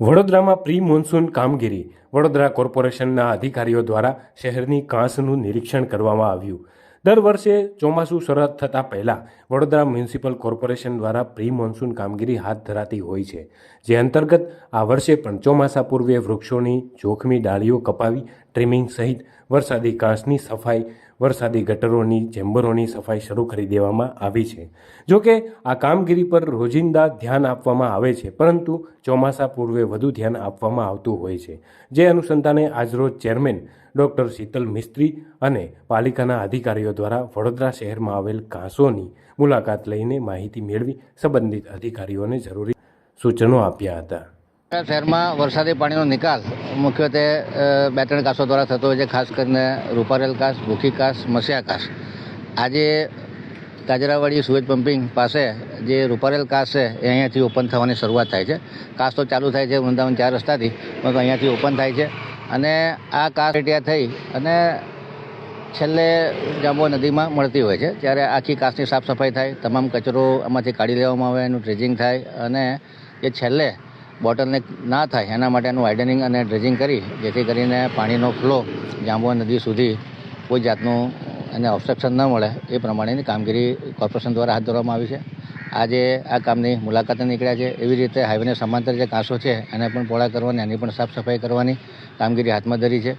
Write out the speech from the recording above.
વડોદરામાં pre monsoon કામગીરી. વડોદરા કોર્પોરેશનના અધિકારીઓ દ્વારા શહેરની કાંસનું નિરીક્ષણ કરવામાં આવ્યું. દર વર્ષે ચોમાસું શરૂઆત થતાં પહેલાં વડોદરા મ્યુનિસિપલ કોર્પોરેશન દ્વારા પ્રી મોન્સૂન કામગીરી હાથ ધરાતી હોય છે. જે અંતર્ગત આ વર્ષે પણ ચોમાસા પૂર્વે વૃક્ષોની જોખમી ડાળીઓ કપાવી, ટ્રીમિંગ સહિત વરસાદી કાંસની સફાઈ વરસાદી ગટરોની ચેમ્બરોની સફાઈ શરૂ કરી દેવામાં આવી છે. જો કે, આ કામગીરી પર રોજિંદા ધ્યાન આપવામાં આવે છે, પરંતુ ચોમાસા પૂર્વે વધુ ધ્યાન આપવામાં આવતું હોય છે. જે અનુસંધાને આજરોજ ચેરમેન ડૉક્ટર શીતલ મિસ્ત્રી અને પાલિકાના અધિકારીઓ દ્વારા વડોદરા શહેરમાં આવેલ કાંસોની મુલાકાત લઈને માહિતી મેળવી સંબંધિત અધિકારીઓને જરૂરી સૂચનો આપ્યા હતા. શહેરમાં વરસાદી પાણીનો નિકાલ મુખ્યત્વે બે ત્રણ કાસો દ્વારા થતો હોય છે, ખાસ કરીને રૂપારેલ કાસ, ભૂખી કાસ મસિયા કાસ. આજે કાજરાવાડી સુએજ પમ્પિંગ પાસે જે રૂપારેલ કાસ છે, એ અહીંયાથી ઓપન થવાની શરૂઆત થાય છે. કાસ તો ચાલુ થાય છે વૃંદાવન ચાર રસ્તાથી પરંતુ અહીંયાથી ઓપન થાય છે. અને આ કાસ રેટિયા થઈ અને છેલ્લે જાંબો નદીમાં મળતી હોય છે. ત્યારે આખી કાસની સાફ સફાઈ થાય, તમામ કચરો આમાંથી કાઢી લેવામાં આવે, એનું ડ્રેજિંગ થાય અને એ છેલ્લે બોટલનેક ના થાય, એના માટેનું વાઇડનિંગ અને ડ્રેજિંગ કરી, જેથી કરીને પાણીનો ફ્લો જાંબુઆ નદી સુધી કોઈ જાતનું એને ઓબ્સ્ટ્રક્શન ન મળે, એ પ્રમાણેની કામગીરી કોર્પોરેશન દ્વારા હાથ ધરવામાં આવી છે. આજે આ કામની મુલાકાતે નીકળ્યા છે. એવી રીતે હાઈવેને સમાંતર જે કાંસો છે, એને પણ પહોળા કરવાની એની પણ સાફ સફાઈ કરવાની કામગીરી હાથમાં ધરી છે.